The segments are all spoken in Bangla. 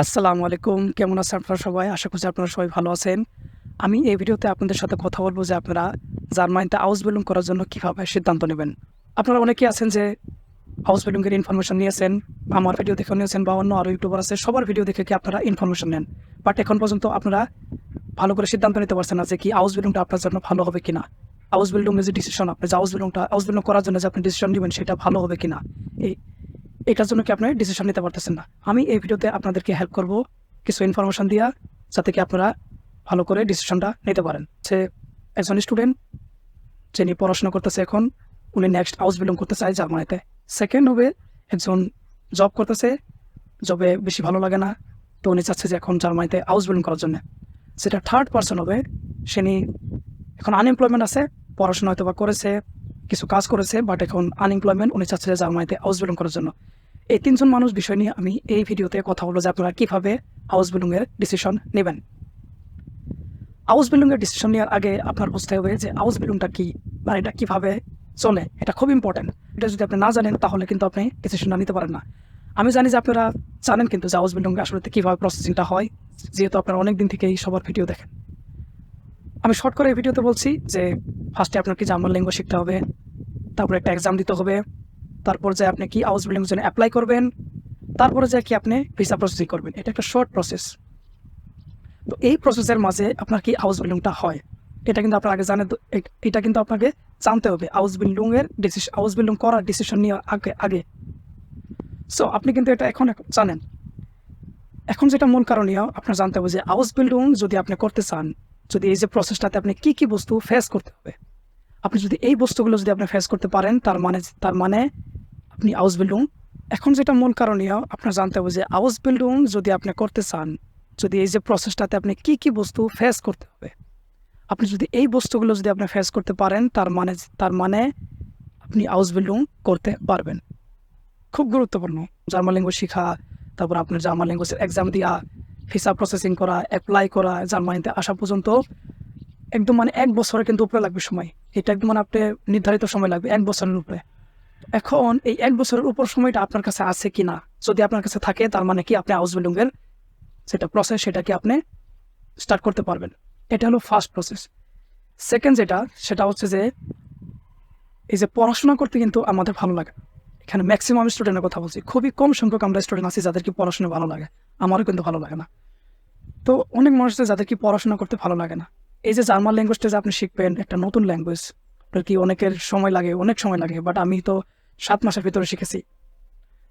আসসালামু আলাইকুম। কেমন আছেন আপনারা সবাই? আশা করছি আপনারা সবাই ভালো আছেন। আমি এই ভিডিওতে আপনাদের সাথে কথা বলব যে আপনারা জার্মানিতে হাউস বিল্ডিং করার জন্য কীভাবে সিদ্ধান্ত নেবেন। আপনারা অনেকেই আছেন যে হাউস বিল্ডিংয়ের ইনফরমেশন নিয়েছেন আমার ভিডিও দেখে নিয়েছেন, বা অন্য আরও ইউটিউবার আছে, সবার ভিডিও দেখে কি আপনারা ইনফরমেশন নেন? বাট এখন পর্যন্ত আপনারা ভালো করে সিদ্ধান্ত নিতে পারছেন না যে কি হাউস বিল্ডিংটা আপনার জন্য ভালো হবে কিনা। হাউস বিল্ডিংয়ের যে ডিসিশন আপনি যে হাউস বিল্ডিংটা হাউস বিল্ডিং করার জন্য যে আপনি ডিসিশন নেবেন, সেটা ভালো হবে কিনা? এই এটার জন্য কি আপনি ডিসিশন নিতে পারতেছেন না? আমি এই ভিডিওতে আপনাদেরকে হেল্প করব। কিছু ইনফরমেশন দিয়া, যাতে কি আপনারা ভালো করে ডিসিশনটা নিতে পারেন। সে একজন স্টুডেন্ট যিনি পড়াশোনা করতেছে এখন, উনি নেক্সট হাউস বিলং করতে চায় জার্মানিতে। সেকেন্ড হবে একজন জব করতেছে জবে বেশি ভালো লাগে না, তো উনি চাচ্ছে যে এখন জার্মানিতে হাউস বিলং করার জন্য। সেটা থার্ড পার্সন হবে সে এখন আনএমপ্লয়মেন্ট আছে, পড়াশোনা হয়তো বা করেছে কিছু কাজ করেছে বাট এখন আনএমপ্লয়মেন্ট উনি চাচ্ছে জার্মানিতে হাউস বিলং করার জন্য। এই তিনজন মানুষ বিষয় নিয়ে আমি এই ভিডিওতে কথা বলব যে আপনারা কীভাবে হাউস বিল্ডিংয়ের ডিসিশন নেবেন। হাউস বিল্ডিংয়ের ডিসিশন নেওয়ার আগে আপনার বুঝতে হবে যে হাউস বিল্ডিংটা কী বা এটা কীভাবে চলে, এটা খুব ইম্পর্টেন্ট এটা যদি আপনি না জানেন, তাহলে কিন্তু আপনি ডিসিশনটা নিতে পারেন না। আমি জানি যে আপনারা জানেন কিন্তু যে হাউস বিল্ডিং আসলে কীভাবে প্রসেসিংটা হয়, যেহেতু আপনারা অনেক দিন থেকেই সবার ভিডিও দেখেন। আমি শর্ট করে এই ভিডিওতে বলছি যে ফার্স্টে আপনার কি জার্মান ল্যাঙ্গুয়েজ শিখতে হবে তারপরে একটা এক্সাম দিতে হবে। তারপর যে আপনি কি হাউস বিল্ডিং জন্য অ্যাপ্লাই করবেন, তারপরে যে কি আপনি ভিসা প্রসেসিং করবেন। এটা একটা শর্ট প্রসেস তো এই প্রসেসের মাঝে আপনার কি হাউস বিল্ডিংটা হয়, এটা কিন্তু আপনার আগে জানে, এটা কিন্তু আপনাকে জানতে হবে। হাউস বিল্ডিংয়ের ডিসিশন হাউস বিল্ডিং করার ডিসিশন নেওয়ার আগে আগে। সো আপনি কিন্তু এটা এখন জানেন। এখন যেটা মূল কারণীয় আপনার জানতে হবে যে হাউস বিল্ডিং যদি আপনি করতে চান, যদি এই যে প্রসেসটাতে আপনি কি কি বস্তু ফেস করতে হবে আপনি যদি এই বস্তুগুলো যদি আপনি ফেস করতে পারেন, তার মানে তার মানে আপনি হাউস বিল্ডিং এখন যেটা মূল কারণীয়, আপনার জানতে হবে যে হাউস বিল্ডিং যদি আপনি করতে চান, যদি এই যে প্রসেসটাতে আপনি কি কি বস্তু ফেস করতে হবে, আপনি যদি এই বস্তুগুলো যদি আপনি ফেস করতে পারেন, তার মানে তার মানে আপনি হাউস বিল্ডিং করতে পারবেন। খুব গুরুত্বপূর্ণ। জার্মান ল্যাঙ্গুয়েজ শেখা, তারপর আপনার জার্মান ল্যাঙ্গুয়েজের এক্সাম দেওয়া ভিসা প্রসেসিং করা অ্যাপ্লাই করা, জার্মানিতে আসা পর্যন্ত একদম মানে এক বছরে কিন্তু উপরে লাগবে সময়। এটা মানে আপনি নির্ধারিত সময় লাগবে, এক বছরের উপরে। এখন এই এক বছরের উপর সময়টা আপনার কাছে আছে কি না? যদি আপনার কাছে থাকে, তার মানে কি আপনি হাউস বিল্ডিংয়ের যেটা প্রসেস সেটা কি আপনি স্টার্ট করতে পারবেন। এটা হলো ফার্স্ট প্রসেস সেকেন্ড যেটা, সেটা হচ্ছে যে, এই যে পড়াশোনা করতে কিন্তু আমাদের ভালো লাগে। এখানে ম্যাক্সিমাম স্টুডেন্টের কথা বলছি। খুবই কম সংখ্যক আমরা স্টুডেন্ট আছি যাদেরকে পড়াশোনা ভালো লাগে। আমারও কিন্তু ভালো লাগে না। তো অনেক মানুষ আছে যাদের কি পড়াশোনা করতে ভালো লাগে না। এই যে জার্মান ল্যাঙ্গুয়েজটা যে আপনি শিখবেন, একটা নতুন ল্যাঙ্গুয়েজ আপনার কি অনেকের সময় লাগে, অনেক সময় লাগে বাট আমি তো সাত মাসের ভিতরে শিখেছি।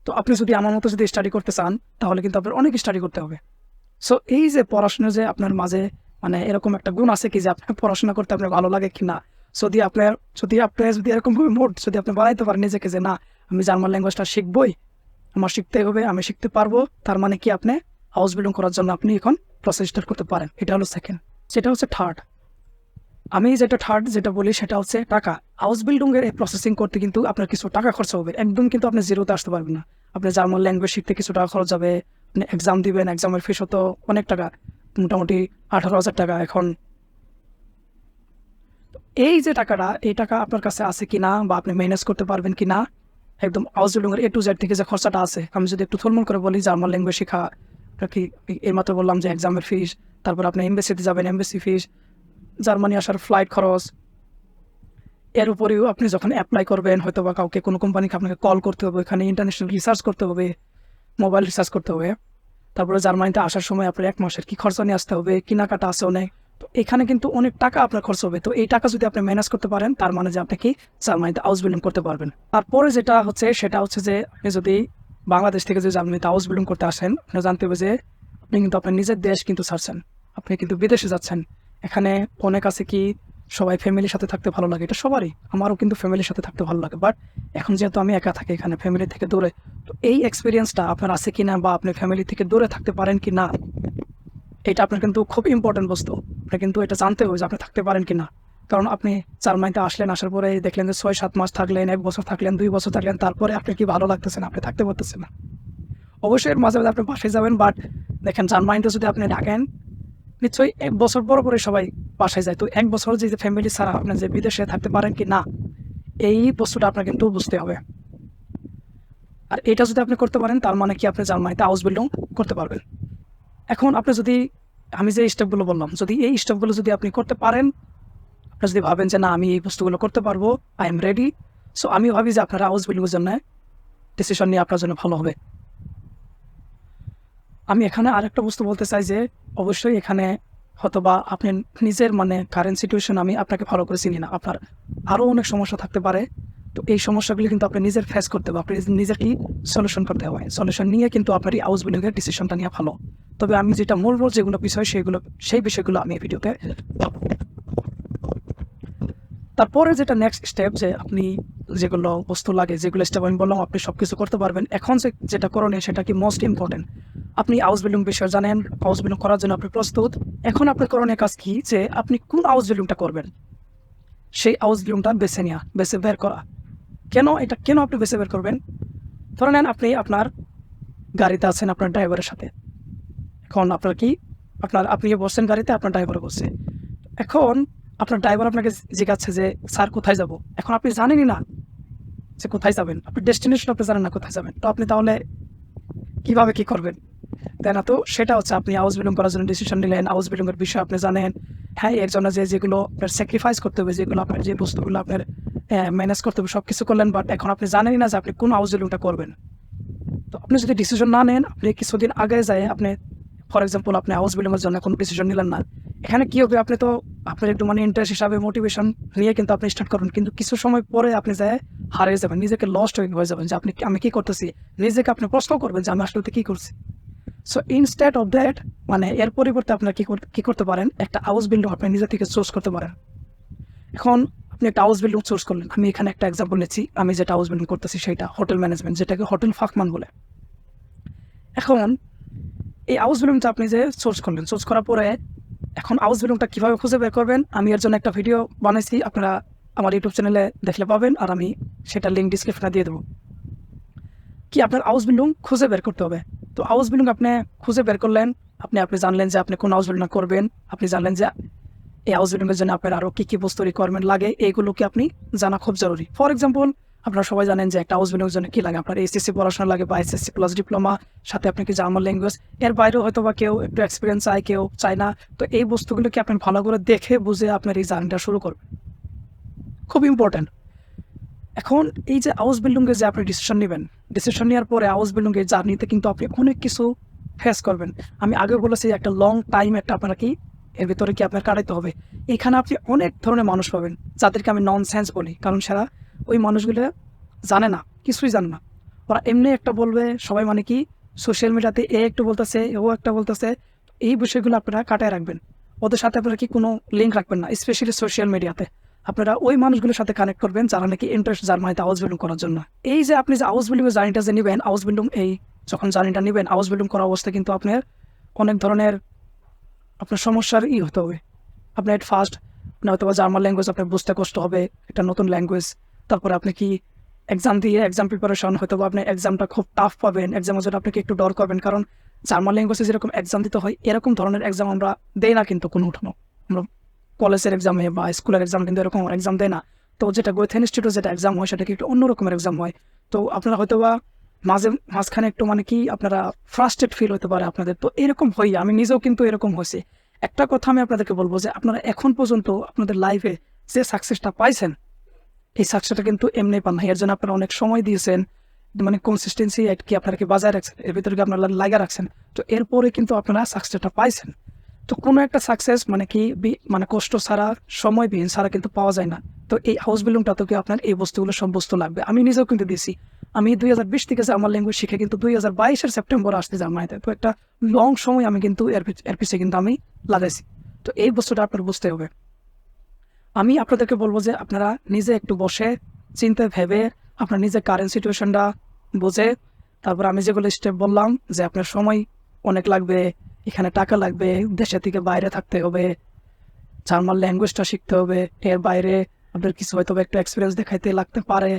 তো আপনি যদি আমার মতো যদি স্টাডি করতে চান, তাহলে কিন্তু আপনার অনেক স্টাডি করতে হবে। সো এই যে পড়াশোনা যে আপনার মাঝে মানে এরকম একটা গুণ আছে কি যে আপনার পড়াশোনা করতে আপনার ভালো লাগে কি না? যদি আপনার, যদি আপনি যদি এরকম মোড যদি আপনি বানাইতে পারেন নিজেকে যে না, আমি জার্মান ল্যাঙ্গুয়েজটা শিখবই, আমার শিখতে হবে, আমি শিখতে পারব, তার মানে কি আপনি হাউস বিল্ডিং করার জন্য আপনি এখন প্রসেস করতে পারেন। এটা হলো সেকেন্ড সেটা হচ্ছে থার্ড আমি যেটা থার্ড যেটা বলি সেটা হচ্ছে টাকা। হাউস বিল্ডিং এর প্রসেসিং করতে কিন্তু আপনার কিছু টাকা খরচ হবে। একদম কিন্তু আপনি জিরোতে আসতে পারবেন না। আপনি জার্মান ল্যাঙ্গুয়েজ শিখতে কিছু টাকা খরচ হবে, আপনি এক্সাম দিবেন এক্সামের ফিস হতো অনেক টাকা, মোটামুটি আঠারো হাজার টাকা এখন। এই যে টাকাটা, এই টাকা আপনার কাছে আছে কি না বা আপনি ম্যানেজ করতে পারবেন কি না একদম হাউস বিল্ডিং এর এ টু জেড থেকে যে খরচাটা আছে, আমি যদি একটু থলমল করে বলি, জার্মান ল্যাঙ্গুয়েজ শেখা কি এই মাত্র বললাম যে এক্সামের ফিস তারপর আপনি এমবেসিতে যাবেন এমবেসি ফিস জার্মানি আসার ফ্লাইট খরচ। এর উপরেও আপনি যখন অ্যাপ্লাই করবেন হয়তো বা কাউকে কোনো কোম্পানিকে আপনাকে কল করতে হবে এখানে ইন্টারন্যাশনাল রিসার্চ করতে হবে মোবাইল রিসার্চ করতে হবে। তারপরে জার্মানিতে আসার সময় আপনার এক মাসের কি খরচা নিয়ে আসতে হবে, কেনাকাটা আছে অনেক। তো এখানে কিন্তু অনেক টাকা আপনার খরচ হবে। তো এই টাকা যদি আপনি ম্যানেজ করতে পারেন, তার মানে যে আপনি কি জার্মানিতে হাউস বিল্ডিং করতে পারবেন। তারপরে যেটা হচ্ছে, সেটা হচ্ছে যে আপনি যদি বাংলাদেশ থেকে যদি জার্মানিতে হাউস বিল্ডিং করতে আসেন, আপনি জানতে হবে যে আপনি কিন্তু আপনার নিজের দেশ কিন্তু ছাড়ছেন। আপনি কিন্তু বিদেশে যাচ্ছেন। এখানে অনেক আছে কি, সবাই ফ্যামিলির সাথে থাকতে ভালো লাগে। এটা সবারই। আমারও কিন্তু ফ্যামিলির সাথে থাকতে ভালো লাগে। বাট এখন যেহেতু আমি একা থাকি এখানে ফ্যামিলি থেকে দূরে, তো এই এক্সপিরিয়েন্সটা আপনার আছে কি না বা আপনি ফ্যামিলি থেকে দূরে থাকতে পারেন কি না, এটা আপনার কিন্তু খুব ইম্পর্টেন্ট বস্তু। আপনি কিন্তু এটা জানতে হবে যে আপনি থাকতে পারেন কি না কারণ আপনি জার্মানিতে আসলেন, আসার পরে দেখলেন যে ছয়, সাত মাস থাকলেন, এক বছর থাকলেন, দুই বছর থাকলেন, তারপরে আপনি কি ভালো লাগতেছে না? আপনি থাকতে পারতেছেন না। অবশ্যই এর মাঝে মাঝে আপনি বাসায় যাবেন বাট দেখেন জার্মানিতে যদি আপনি ডাকেন নিশ্চয়ই এক বছর পর পরে সবাই বাসায় যায়। তো এক বছর যে ফ্যামিলি ছাড়া আপনি যে বিদেশে থাকতে পারেন কি না, এই বস্তুটা আপনার কিন্তু বুঝতে হবে। আর এটা যদি আপনি করতে পারেন, তার মানে কি আপনি জার্মানিতে হাউস বিল্ডিং করতে পারবেন। এখন আপনি যদি, আমি যে স্টেপগুলো বললাম, যদি এই স্টেপগুলো যদি আপনি করতে পারেন, আপনি যদি ভাবেন যে না, আমি এই বস্তুগুলো করতে পারব আই এম রেডি সো আমি ভাবি যে আপনারা হাউস বিল্ডিংয়ের জন্য ডিসিশন নিয়ে আপনার জন্য ভালো হবে। আমি এখানে আরেকটা বস্তু বলতে চাই যে, অবশ্যই এখানে হয়তোবা আপনি নিজের মানে কারেন্ট সিচুয়েশন আমি আপনাকে ভালো করে চিনি না আপনার আরও অনেক সমস্যা থাকতে পারে। তো এই সমস্যাগুলি কিন্তু আপনি নিজের ফেস করতে হবে। আপনি নিজের কি সলিউশন করতে হবে। সলিউশন নিয়ে কিন্তু আপনার এই হাউস বিল্ডিংয়ের ডিসিশনটা নিয়ে ভালো। তবে আমি যেটা মূল মূল যেগুলো বিষয়, সেগুলো, সেই বিষয়গুলো আমি এই ভিডিওতে তারপরে যেটা নেক্সট স্টেপ যে আপনি যেগুলো বস্তু লাগে, যেগুলো স্টেপ আমি বললাম, আপনি সব কিছু করতে পারবেন। এখন যে যেটা করণীয়, সেটা কি মোস্ট ইম্পর্টেন্ট আপনি হাউস বিল্ডিং বিষয় জানেন হাউস বিল্ডিং করার জন্য আপনি প্রস্তুত। এখন আপনার করণীয় কাজ কি? যে আপনি কোন হাউস বিল্ডিংটা করবেন? সেই হাউস বিল্ডিংটা বেছে নেওয়া বেছে বের করা। কেন এটা, কেন আপনি বেছে বের করবেন? ধরে নেন আপনি আপনার গাড়িতে আছেন আপনার ড্রাইভারের সাথে। এখন আপনার কি? আপনার, আপনি বসছেন গাড়িতে, আপনার ড্রাইভার বসছে। এখন আপনার ড্রাইভার আপনাকে জিজ্ঞাসা যে, স্যার, কোথায় যাব? এখন আপনি জানেনই না যে কোথায় যাবেন। আপনি ডেস্টিনেশন আপনি জানেন না কোথায় যাবেন। তো আপনি তাহলে কীভাবে কি করবেন? তাই না তো সেটা হচ্ছে আপনি হাউস বিলং করার জন্য ডিসিশন নিলেন হাউস বিলংয়ের বিষয়ে আপনি জানেন। হ্যাঁ এর জন্য যে যেগুলো আপনার স্যাক্রিফাইস করতে হবে, যেগুলো আপনার যে বস্তুগুলো আপনার ম্যানেজ করতে হবে সব কিছু করলেন বাট এখন আপনি জানেনই না যে আপনি কোন হাউস বিলংটা করবেন। তো আপনি যদি ডিসিশন না নেন, আপনি কিছুদিন আগে যায় আপনি ফর এক্সাম্পল আপনি হাউস বিল্ডিংয়ের জন্য কোনো ডিসিশন নিলেন না। এখানে কি হবে, আপনি তো, আপনার একটু মানে ইন্টারেস্ট হিসাবে মোটিভেশন নিয়ে কিন্তু আপনি স্টার্ট করুন, কিন্তু কিছু সময় পরে আপনি যায় হারিয়ে যাবেন, নিজেকে লস্ট হয়ে যাবেন যে আপনি, আমি কি করতেছি? নিজেকে আপনি প্রশ্ন করবেন যে আমি আসলে কি করছি? সো ইনস্টেড অফ দ্যাট মানে এর পরিবর্তে আপনার কি কি করতে পারেন? একটা হাউস বিল্ডিং আপনি নিজে থেকে চুজ করতে পারেন। এখন আপনি একটা হাউস বিল্ডিং চুজ করলেন। আমি এখানে একটা এক্সাম্পল নিচ্ছি। আমি যেটা হাউস বিল্ডিং করতেছি সেটা হোটেল ম্যানেজমেন্ট যেটাকে হোটেল ফাকমান বলে। এখন এই হাউস বিল্ডিংটা আপনি যে সোর্স করলেন সোর্স করার পরে এখন হাউস বিল্ডিংটা কীভাবে খুঁজে বের করবেন? আমি এর জন্য একটা ভিডিও বানাইছি। আপনারা আমার ইউটিউব চ্যানেলে দেখলে পাবেন। আর আমি সেটা লিঙ্ক ডিসক্রিপশনে দিয়ে দেবো। কি আপনার হাউস বিল্ডিং খুঁজে বের করতে হবে? তো হাউস বিল্ডিং আপনি খুঁজে বের করলেন, আপনি আপনি জানলেন যে আপনি কোন হাউস বিল্ডিং করবেন, আপনি জানলেন যে এই হাউস বিল্ডিংয়ের জন্য আপনার আরও কী কী বস্তু রিকোয়ারমেন্ট লাগে এইগুলোকে আপনি জানা খুব জরুরি। ফর এক্সাম্পল আপনারা সবাই জানেন যে একটা হাউস বিল্ডিংয়ের জন্য কী লাগে, আপনার এসএসসি পড়াশোনা লাগে বা এসএসসি প্লাস ডিপ্লোমা সাথে আপনি কি জার্মান ল্যাঙ্গুয়েজ এর বাইরেও হয়তো বা কেউ একটু এক্সপিরিয়েন্স চায়, কেউ চায় না। তো এই বস্তুগুলোকে আপনি ভালো করে দেখে, বুঝে আপনার এই জার্নিটা শুরু করবেন। খুব ইম্পর্ট্যান্ট এখন এই যে হাউস বিল্ডিংয়ে যে আপনি ডিসিশন নেবেন ডিসিশন নেওয়ার পরে হাউস বিল্ডিংয়ের জার্নিতে কিন্তু আপনি অনেক কিছু ফেস করবেন। আমি আগে বলেছি একটা লং টাইম একটা আপনার কি এর ভিতরে কি আপনার কাটাইতে হবে। এখানে আপনি অনেক ধরনের মানুষ পাবেন, যাদেরকে আমি নন সেন্স বলি। কারণ সেরা ওই মানুষগুলো জানে না, কিছুই জানে না। ওরা এমনি একটা বলবে, সবাই মানে কি সোশ্যাল মিডিয়াতে এ একটু বলতেছে, ও একটা বলতেছে, এই বিষয়গুলো আপনারা কাটায় রাখবেন। ওদের সাথে আপনারা কি কোনো লিঙ্ক রাখবেন না স্পেশালি সোশ্যাল মিডিয়াতে আপনারা ওই মানুষগুলোর সাথে কানেক্ট করবেন যারা নাকি ইন্টারেস্ট জার্মানিতে হাউস বিল্ডিং করার জন্য। এই যে আপনি যে হাউস বিল্ডিং জার্নিটা যে নেবেন হাউস বিল্ডিং এই যখন জার্নিটা নেবেন হাউস বিল্ডিং করা অবস্থায় কিন্তু আপনার অনেক ধরনের আপনার সমস্যার ই হতে হবে। আপনার ফার্স্ট আপনার হয়তো জার্মান ল্যাঙ্গুয়েজ আপনার বুঝতে কষ্ট হবে, একটা নতুন ল্যাঙ্গুয়েজ তারপরে আপনি কি এক্সাম দিয়ে এক্সাম প্রিপারেশন হয়তো বা আপনি এক্সামটা খুব টাফ পাবেন এক্সামের জন্য আপনাকে একটু ডর করবেন, কারণ জার্মান ল্যাঙ্গুয়েজে যেরকম এক্সাম দিতে হয়, এরকম ধরনের এক্সাম আমরা দেই না কিন্তু কোনো উঠানো। আমরা কলেজের এক্সামে বা স্কুলের এক্সাম কিন্তু এরকম এক্সাম দেয় না। তো যেটা গোয়েথেন ইনস্টিটিউট যেটা এক্সাম হয় সেটা কি একটু অন্য রকমের এক্সাম হয়। তো আপনারা হয়তো বা মাঝে, মাঝখানে একটু মানে কি আপনারা ফ্রাস্ট্রেট ফিল হতে পারে আপনাদের। তো এরকম হই আমি নিজেও কিন্তু এরকম হয়েছে। একটা কথা আমি আপনাদেরকে বলব যে, আপনারা এখন পর্যন্ত আপনাদের লাইফে যে সাকসেসটা পাইছেন, এই সাকসেসটা কিন্তু এমনি পান না। এর জন্য আপনারা অনেক সময় দিয়েছেন মানে কনসিস্টেন্সি কি আপনারা কি বাজায় রাখছেন, এর ভিতরে আপনারা লাগা রাখছেন। তো এরপরে কিন্তু আপনারা সাকসেসটা পাইছেন। তো কোনো একটা সাকসেস মানে কি মানে কষ্ট ছাড়া, সময় বিহীন ছাড়া কিন্তু পাওয়া যায় না। তো এই হাউস বিল্ডিংটাতেও কি আপনার এই বস্তুগুলো সব বস্তু লাগবে? আমি নিজেও কিন্তু দিছি। আমি দুই হাজার বিশ থেকে যে আমার ল্যাঙ্গুয়েজ শিখে কিন্তু দুই হাজার বাইশের সেপ্টেম্বর আসতে জার্মানিতে তো একটা লং সময় আমি কিন্তু এর এর পিছিয়ে কিন্তু আমি লাগাইছি। তো এই বস্তুটা আপনার বুঝতে হবে। আমি আপনাদেরকে বলব যে আপনারা নিজে একটু বসে চিন্তা ভেবে আপনার নিজের কারেন্ট সিচুয়েশনটা বুঝে, তারপর আমি যেগুলো স্টেপ বললাম যে আপনার সময় অনেক লাগবে এখানে টাকা লাগবে দেশে থেকে বাইরে থাকতে হবে, জার্মান ল্যাঙ্গুয়েজটা শিখতে হবে, এর বাইরে আপনার কিছু হয়তো একটু এক্সপিরিয়েন্স দেখাইতে লাগতে পারে।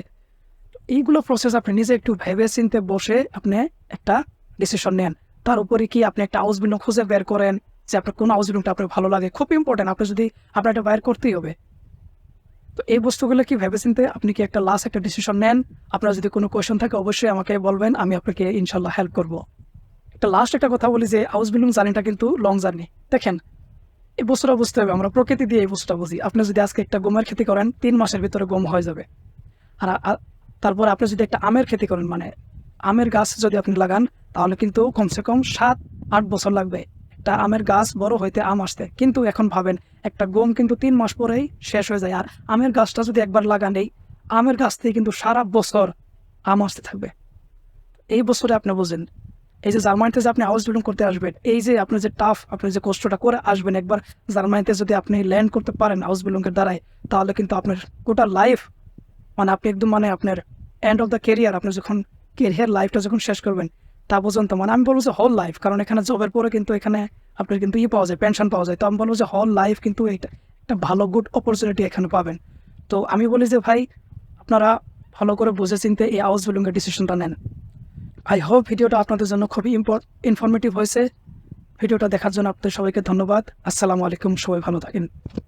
এইগুলো প্রসেস আপনি নিজে একটু ভেবে চিনতে বসে আপনি একটা ডিসিশন নেন। তার উপরে কি আপনি একটা হাউস বিল্ডিং খুঁজে বের করেন যে আপনার কোন হাউস বিল্ডিংটা আপনার ভালো লাগে? খুব ইম্পর্টেন্ট আপনি যদি আপনার এটা বাইর করতেই হবে। তো এই বস্তুগুলো কি ভেবে চিনতে আপনি কি একটা লাস্ট একটা ডিসিশন নেন? আপনার যদি কোনো কোয়েশন থাকে অবশ্যই আমাকে বলবেন, আমি আপনাকে ইনশাল্লাহ হেল্প করব। একটা লাস্ট একটা কথা বলি যে হাউস বিল্ডিং জার্নিটা কিন্তু লং জার্নি দেখেন, এই বস্তুটা বুঝতে হবে, আমরা প্রকৃতি দিয়ে এই বস্তুটা বুঝি। আপনি যদি আজকে একটা গমের খেতি করেন, তিন মাসের ভিতরে গম হয়ে যাবে। আর তারপরে আপনি যদি একটা আমের খেতি করেন মানে আমের গাছ যদি আপনি লাগান, তাহলে কিন্তু কমসে কম সাত, আট বছর লাগবে। একটা আমের গাছ বড় হইতে আম আসতে। কিন্তু এখন ভাবেন, একটা গম কিন্তু তিন মাস পরেই শেষ হয়ে যায়। আর আমের গাছটা যদি একবার লাগান, এই আমের গাছ থেকে কিন্তু সারা বছর আম আসতে থাকবে। এই বছরে আপনি বুঝেন। এই যে জার্মানিতে যে আপনি হাউস বিল্ডিং করতে আসবেন, এই যে আপনি যে টাফ আপনি যে কষ্টটা করে আসবেন একবার জার্মানিতে যদি আপনি ল্যান্ড করতে পারেন হাউস বিল্ডিংয়ের দ্বারাই তাহলে কিন্তু আপনার গোটা লাইফ মানে আপনি একদম মানে আপনার এন্ড অফ দ্য কেরিয়ার আপনি যখন কেরিয়ার লাইফটা যখন শেষ করবেন, তা পর্যন্ত মানে আমি বলব যে হোল লাইফ কারণ এখানে জবের পরে কিন্তু এখানে আপনার কিন্তু ই পাওয়া যায় পেনশন পাওয়া যায়, তো আমি বলব যে হোল লাইফ কিন্তু এটা একটা ভালো গুড অপরচুনিটি এখানে পাবেন। তো আমি বলি যে ভাই, আপনারা ভালো করে বুঝে চিনতে এই হাউস বিল্ডিংয়ের ডিসিশনটা নেন। আই হোপ ভিডিওটা আপনাদের জন্য খুবই ইনফরমেটিভ হয়েছে। ভিডিওটা দেখার জন্য আপনাদের সবাইকে ধন্যবাদ। আসসালামু আলাইকুম, সবাই ভালো থাকেন।